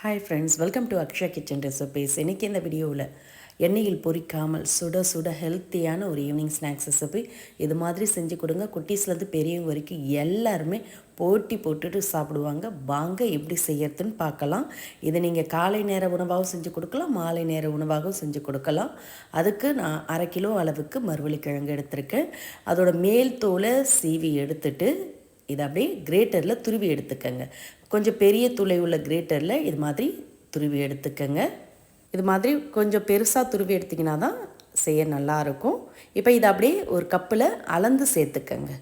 Hi friends welcome to Aksha kitchen recipes இன்றைக்கி இந்த வீடியோவில் எண்ணெயில் பொறிக்காமல் சுட சுட ஹெல்த்தியான ஒரு ஈவினிங் ஸ்நாக்ஸ் ரெசிபி இது மாதிரி செஞ்சு கொடுங்க. குட்டீஸ்லேருந்து பெரியவங்க வரைக்கும் எல்லாருமே போட்டி போட்டுட்டு சாப்பிடுவாங்க. வாங்க எப்படி செய்யறதுன்னு பார்க்கலாம். இதை நீங்கள் காலை நேர உணவாகவும் செஞ்சு கொடுக்கலாம் மாலை நேர உணவாகவும் செஞ்சு கொடுக்கலாம். அதுக்கு நான் அரை கிலோ அளவுக்கு மறுவள்ளி கிழங்கு எடுத்திருக்கேன். அதோட மேல் தோலை சீவி எடுத்துட்டு இதை அப்படியே கிரேட்டரில் துருவி எடுத்துக்கங்க. கொஞ்சம் பெரிய துளை உள்ள கிரேட்டரில் இது மாதிரி துருவி எடுத்துக்கங்க. இது மாதிரி கொஞ்சம் பெருசாக துருவி எடுத்திங்கன்னா தான் செய்ய நல்லாயிருக்கும் இப்போ இதை அப்படியே ஒரு கப்பில் அளந்து சேர்த்துக்கங்க.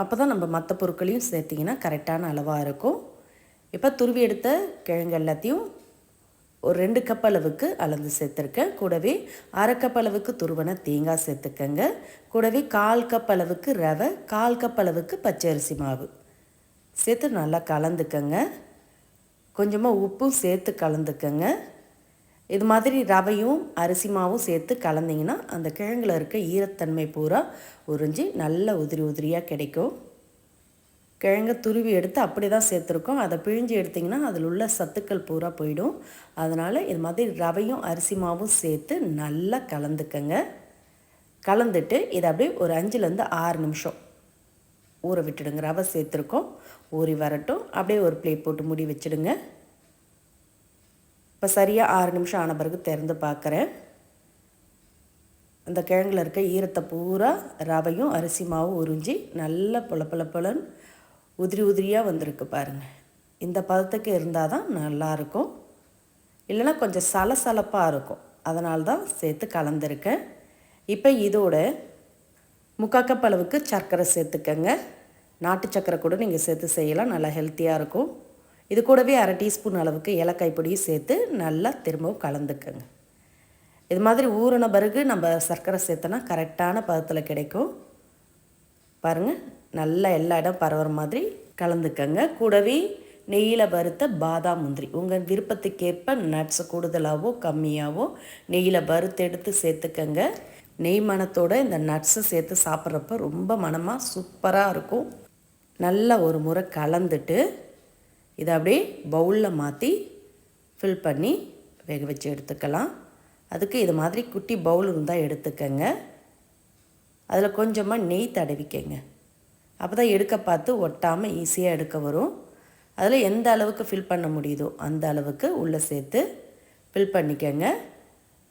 அப்போ தான் நம்ம மற்ற பொருட்களையும் சேர்த்திங்கன்னா கரெக்டான அளவாக இருக்கும். இப்போ துருவி எடுத்த கிழங்கு எல்லாத்தையும் ஒரு ரெண்டு கப் அளவுக்கு அளந்து சேர்த்துருக்கேன் கூடவே அரை கப் அளவுக்கு துருவனை தேங்காய் சேர்த்துக்கங்க. கூடவே கால் கப் அளவுக்கு ரவை கால் கப் அளவுக்கு பச்சரிசி மாவு. சேர்த்து நல்லா கலந்துக்கங்க. கொஞ்சமாக உப்பும் சேர்த்து கலந்துக்கங்க. இது மாதிரி ரவையும் அரிசி மாவும் சேர்த்து கலந்திங்கன்னா அந்த கிழங்குல இருக்க ஈரத்தன்மை பூரா உறிஞ்சி நல்ல உதிரி உதிரியாக கிடைக்கும். கிழங்க துருவி எடுத்து அப்படி தான் சேர்த்துருக்கோம். அதை பிழிஞ்சு எடுத்திங்கன்னா அதில் உள்ள சத்துக்கள் பூரா போயிடும். அதனால் இது மாதிரி ரவையும் அரிசி மாவும் சேர்த்து நல்லா கலந்துக்கங்க. கலந்துட்டு இதை அப்படியே ஒரு அஞ்சுலேருந்து ஆறு நிமிஷம் ஊற விட்டுடுங்க. ரவை சேர்த்துருக்கோம். ஊறி வரட்டும். அப்படியே ஒரு பிளேட் போட்டு மூடி வச்சுடுங்க. இப்போ சரியாக ஆறு நிமிஷம் ஆன பிறகு திறந்து பார்க்குறேன் அந்த கிழங்குல இருக்க ஈரத்தை பூரா ரவையும் அரிசி மாவும் உறிஞ்சி நல்ல புலப்பளப்பலன் உதிரி உதிரியாக வந்திருக்கு பாருங்கள் இந்த பதத்துக்கு இருந்தால் தான் நல்லாயிருக்கும் இல்லைன்னா கொஞ்சம் சலசலப்பாக இருக்கும். அதனால தான் சேர்த்து கலந்துருக்கேன். இப்போ இதோட முக்கால் கப் அளவுக்கு சர்க்கரை சேர்த்துக்கங்க. நாட்டு சர்க்கரை கூட நீங்கள் சேர்த்து செய்யலாம். நல்லா ஹெல்த்தியாக இருக்கும். இது கூடவே அரை டீஸ்பூன் அளவுக்கு ஏலக்காய் பொடியும் சேர்த்து நல்லா திரும்பவும் கலந்துக்கோங்க. இது மாதிரி ஊறின பிறகு நம்ம சர்க்கரை சேர்த்தோன்னா கரெக்டான பதத்தில் கிடைக்கும். பாருங்கள் நல்லா எல்லா இடம் பரவுற மாதிரி கலந்துக்கங்க. கூடவே நெய்யில் வறுத்த பாதாம் முந்திரி. உங்கள் விருப்பத்துக்கேற்ப நட்ஸ் கூடுதலாகவோ கம்மியாகவோ நெய்யில் வறுத்து எடுத்து சேர்த்துக்கங்க. நெய் மனத்தோடு இந்த நட்ஸை சேர்த்து சாப்பிட்றப்ப ரொம்ப மனமாக சூப்பராக இருக்கும். நல்லா ஒரு முறை கலந்துட்டு இதை அப்படியே பவுலில் மாற்றி ஃபில் பண்ணி வேக வச்சு எடுத்துக்கலாம். அதுக்கு இது மாதிரி குட்டி பவுல் இருந்தால் எடுத்துக்கங்க. அதில் கொஞ்சமாக நெய் தடவிக்கங்க. அப்போ தான் எடுக்க பார்த்து ஒட்டாமல் ஈஸியாக எடுக்க வரும். அதில் எந்த அளவுக்கு ஃபில் பண்ண முடியுதோ அந்த அளவுக்கு உள்ளே சேர்த்து ஃபில் பண்ணிக்கங்க.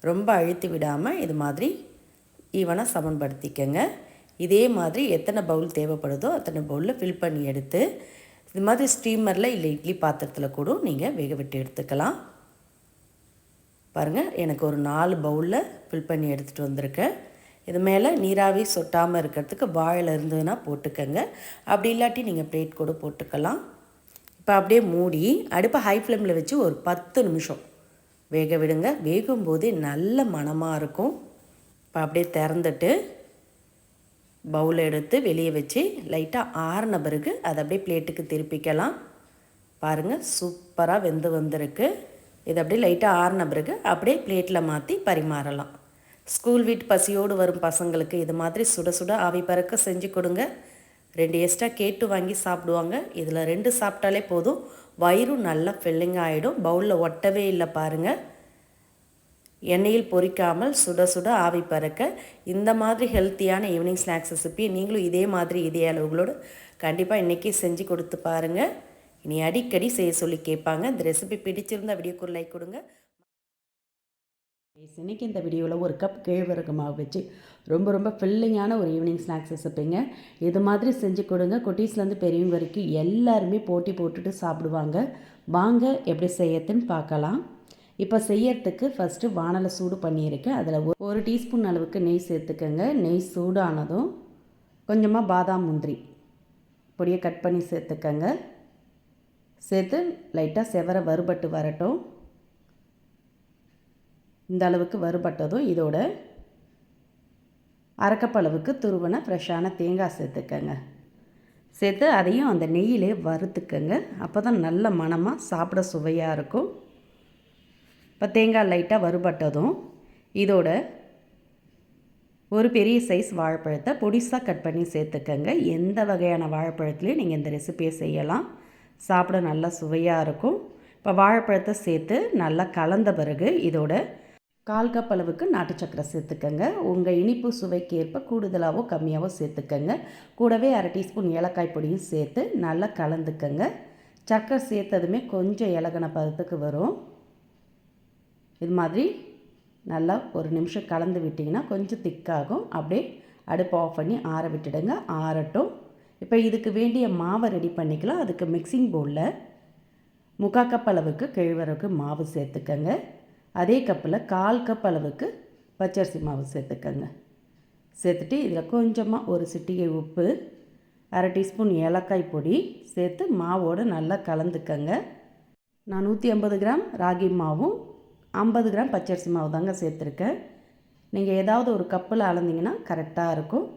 ரொம்ப அழுத்தி விடாமல் இது மாதிரி ஈவனாக சமன்படுத்திக்கங்க. இதே மாதிரி எத்தனை பவுல் தேவைப்படுதோ அத்தனை பவுலில் ஃபில் பண்ணி எடுத்து இது மாதிரி ஸ்டீமரில் இல்லை இட்லி பாத்திரத்தில் கூட நீங்கள் வேக விட்டு எடுத்துக்கலாம். பாருங்கள் எனக்கு ஒரு நாலு பவுலில் ஃபில் பண்ணி எடுத்துகிட்டு வந்திருக்கேன் இது மேலே நீராவி சொட்டாமல் இருக்கிறதுக்கு வாழை இருந்ததுன்னா போட்டுக்கங்க. அப்படி இல்லாட்டி நீங்கள் பிளேட் கூட போட்டுக்கலாம். இப்போ அப்படியே மூடி அடுப்பை ஹை ஃப்ளேமில் வச்சு ஒரு பத்து நிமிஷம் வேக விடுங்க. வேகும்போதே நல்ல மணமாக இருக்கும். இப்போ அப்படியே திறந்துட்டு பவுல் எடுத்து வெளியே வச்சு லைட்டாக ஆறின பிறகு அதை அப்படியே பிளேட்டுக்கு திருப்பிக்கலாம். பாருங்கள் சூப்பராக வெந்து வந்திருக்கு. இது அப்படியே லைட்டாக ஆறின பிறகு அப்படியே பிளேட்டில் மாற்றி பரிமாறலாம். ஸ்கூல் வீட்டு பசியோடு வரும் பசங்களுக்கு இது மாதிரி சுட சுட ஆவி பறக்க செஞ்சு கொடுங்க. ரெண்டு எக்ஸ்ட்ரா கேட்டு வாங்கி சாப்பிடுவாங்க. இதில் ரெண்டு சாப்பிட்டாலே போதும். வயிறும் நல்லா ஃபில்லிங் ஆகிடும் பவுலில் ஒட்டவே இல்லை பாருங்கள் எண்ணெயில் பொறிக்காமல் சுட சுட ஆவி பறக்க இந்த மாதிரி ஹெல்த்தியான ஈவினிங் ஸ்நாக்ஸ் ரெசிபி நீங்களும் இதே மாதிரி இதே அளவுகளோடு கண்டிப்பாக இன்றைக்கி செஞ்சு கொடுத்து பாருங்கள் இனி அடிக்கடி செய்ய சொல்லி கேட்பாங்க. இந்த ரெசிபி பிடிச்சிருந்தா வீடியோக்கு லைக் கொடுங்க. இன்றைக்கி இந்த வீடியோவில் ஒரு கப் கேழ்வரகு மாவு வச்சு ரொம்ப ரொம்ப ஃபில்லிங்கான ஒரு ஈவினிங் ஸ்நாக்ஸ் ரெசிப்பிங்க இது மாதிரி செஞ்சு கொடுங்க. குட்டீஸ்லேருந்து பெரியவங்க வரைக்கும் எல்லாருமே போட்டி போட்டுட்டு சாப்பிடுவாங்க. வாங்க எப்படி செய்யறதுன்னு பார்க்கலாம். இப்போ செய்யறதுக்கு ஃபஸ்ட்டு வானலை சூடு பண்ணியிருக்கேன். அதில் ஒரு டீஸ்பூன் அளவுக்கு நெய் சேர்த்துக்கோங்க. நெய் சூடானதும் கொஞ்சமாக பாதாம் முந்திரி பொடியை கட் பண்ணி சேர்த்துக்கோங்க. சேர்த்து லைட்டாக செவர வறுபட்டு வரட்டும். இந்த அளவுக்கு வறுபட்டதும் இதோட அரைக்கப்பளவுக்கு துருவன ஃப்ரெஷ்ஷான தேங்காய் சேர்த்துக்கங்க. சேர்த்து அதையும் அந்த நெய்யிலே வறுத்துக்கங்க. அப்போ தான் நல்ல மணமாக சாப்பிட சுவையாக இருக்கும். இப்போ தேங்காய் லைட்டாக வறுபட்டதும் இதோட ஒரு பெரிய சைஸ் வாழைப்பழத்தை பொடிசாக கட் பண்ணி சேர்த்துக்கங்க. எந்த வகையான வாழைப்பழத்துலேயும் நீங்கள் இந்த ரெசிபியை செய்யலாம். சாப்பிட நல்லா சுவையாக இருக்கும். இப்போ வாழைப்பழத்தை சேர்த்து நல்லா கலந்த பிறகு இதோட கால் கப் அளவுக்கு நாட்டு சக்கரை சேர்த்துக்கங்க. உங்கள் இனிப்பு சுவைக்கு ஏற்ப கூடுதலாகவோ கம்மியாகவோ சேர்த்துக்கங்க. கூடவே அரை டீஸ்பூன் ஏலக்காய் பொடியும் சேர்த்து நல்லா கலந்துக்கங்க. சக்கரை சேர்த்ததுமே கொஞ்சம் இலகன பதத்துக்கு வரும். இது மாதிரி நல்லா ஒரு நிமிஷம் கலந்து விட்டிங்கன்னா கொஞ்சம் திக்காகும். அப்படியே அடுப்பு ஆஃப் பண்ணி ஆற விட்டுடுங்க. ஆறட்டும். இப்போ இதுக்கு வேண்டிய மாவை ரெடி பண்ணிக்கலாம். அதுக்கு மிக்சிங் பவுலில் முக்கா கப் அளவுக்கு கிழவரகு மாவு சேர்த்துக்கங்க. அதே கப்பில் கால் கப் அளவுக்கு பச்சரிசி மாவு சேர்த்துக்கங்க. சேர்த்துட்டு இதில் கொஞ்சமாக ஒரு சிட்டிகை உப்பு அரை டீஸ்பூன் ஏலக்காய் பொடி சேர்த்து மாவோடு நல்லா கலந்துக்கங்க. நான் நூற்றி ஐம்பது கிராம் ராகி மாவும் ஐம்பது கிராம் பச்சரிசி மாவு தாங்க சேர்த்துருக்கேன். நீங்கள் ஏதாவது ஒரு கப்பில் அளந்தீங்கன்னா கரெக்டாக இருக்கும்.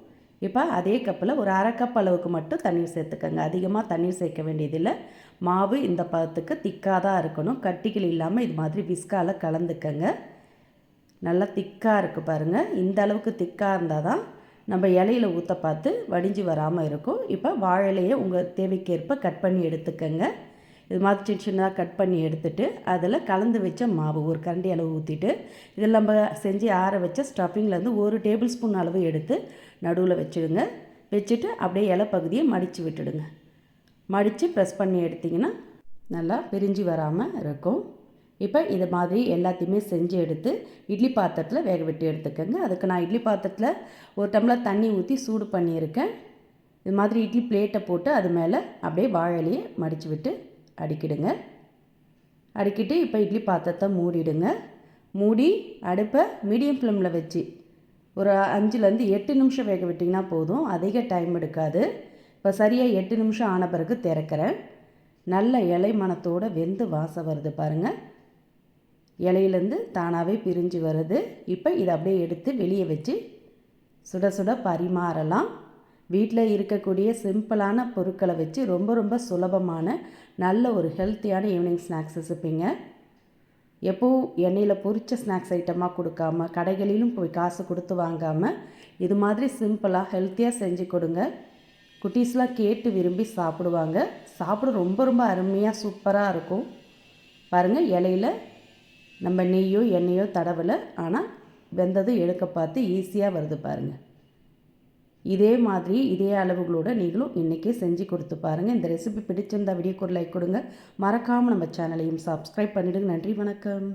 இப்போ அதே கப்பில் ஒரு அரை கப் அளவுக்கு மட்டும் தண்ணீர் சேர்த்துக்கோங்க. அதிகமாக தண்ணீர் சேர்க்க வேண்டியதில்லை. மாவு இந்த பதத்துக்கு திக்காக தான் இருக்கணும். கட்டிகள் இல்லாமல் இது மாதிரி விஸ்கால் கலந்துக்கங்க. நல்லா திக்காக இருக்குது பாருங்கள் இந்த அளவுக்கு திக்காக இருந்தால் தான் நம்ம இலையில ஊற்ற பார்த்து வடிஞ்சு வராமல் இருக்கும். இப்போ வாழலையே உங்கள் தேவைக்கேற்ப கட் பண்ணி எடுத்துக்கோங்க. இது மாதிரி சின்ன சின்னதாக கட் பண்ணி எடுத்துட்டு அதில் கலந்து வச்ச மாவு ஒரு கரண்டி அளவு ஊற்றிட்டு இதில் நம்ம செஞ்சு ஆற வச்ச ஸ்டஃபிங்லேருந்து ஒரு டேபிள் ஸ்பூன் அளவு எடுத்து நடுவில் வச்சுடுங்க. வச்சுட்டு அப்படியே இலை பகுதியை மடித்து விட்டுடுங்க. மடித்து ப்ரெஸ் பண்ணி எடுத்திங்கன்னா நல்லா பிரிஞ்சு வராமல் இருக்கும். இப்போ இது மாதிரி எல்லாத்தையுமே செஞ்சு எடுத்து இட்லி பாத்திரத்தில் வேக விட்டு எடுத்துக்கோங்க. அதுக்கு நான் இட்லி பாத்திரத்தில் ஒரு டம்ளர் தண்ணி ஊற்றி சூடு பண்ணியிருக்கேன். இது மாதிரி இட்லி பிளேட்டை போட்டு அது மேலே அப்படியே வாழலையே மடித்து விட்டு அடிக்கிடுங்க. அடிக்கிட்டு இப்போ இட்லி பாத்திரத்தை மூடிடுங்க. மூடி அடுப்பை மீடியம் ஃப்ளேமில் வச்சு ஒரு அஞ்சுலேருந்து எட்டு நிமிஷம் வேக விட்டிங்கன்னா போதும். அதிக டைம் எடுக்காது. இப்போ சரியாக எட்டு நிமிஷம் ஆன பிறகு திறக்கிறேன். நல்ல இலை மனத்தோடு வெந்து வாசம் வருது பாருங்கள் இலையிலேருந்து தானாகவே பிரிஞ்சு வருது. இப்போ இதை அப்படியே எடுத்து வெளியே வச்சு சுட சுட பரிமாறலாம். வீட்டில் இருக்கக்கூடிய சிம்பிளான பொருட்களை வச்சு ரொம்ப ரொம்ப சுலபமான நல்ல ஒரு ஹெல்த்தியான ஈவினிங் ஸ்நாக்ஸ் ரெசிப்பிங்க எப்போவும் எண்ணெயில் பொரித்த ஸ்நாக்ஸ் ஐட்டமாக கொடுக்காம கடைகளிலும் போய் காசு கொடுத்து வாங்காமல் இது மாதிரி சிம்பிளாக ஹெல்த்தியாக செஞ்சு கொடுங்க. குட்டீஸ்லாம் கேட்டு விரும்பி சாப்பிடுவாங்க. சாப்பிட ரொம்ப ரொம்ப அருமையாக சூப்பராக இருக்கும். பாருங்கள் இலையில் நம்ம நெய்யோ எண்ணெயோ தடவலை ஆனால் வெந்ததும் எடுக்க பார்த்து ஈஸியாக வருது பாருங்கள் இதே மாதிரி இதே அளவுகளோடு நீங்களும் இன்றைக்கே செஞ்சு கொடுத்து பாருங்கள் இந்த ரெசிபி பிடிச்சிருந்தா வீடியோக்கு ஒரு லைக் கொடுங்க. மறக்காமல் நம்ம சேனலையும் சப்ஸ்கிரைப் பண்ணிவிடுங்க நன்றி வணக்கம்.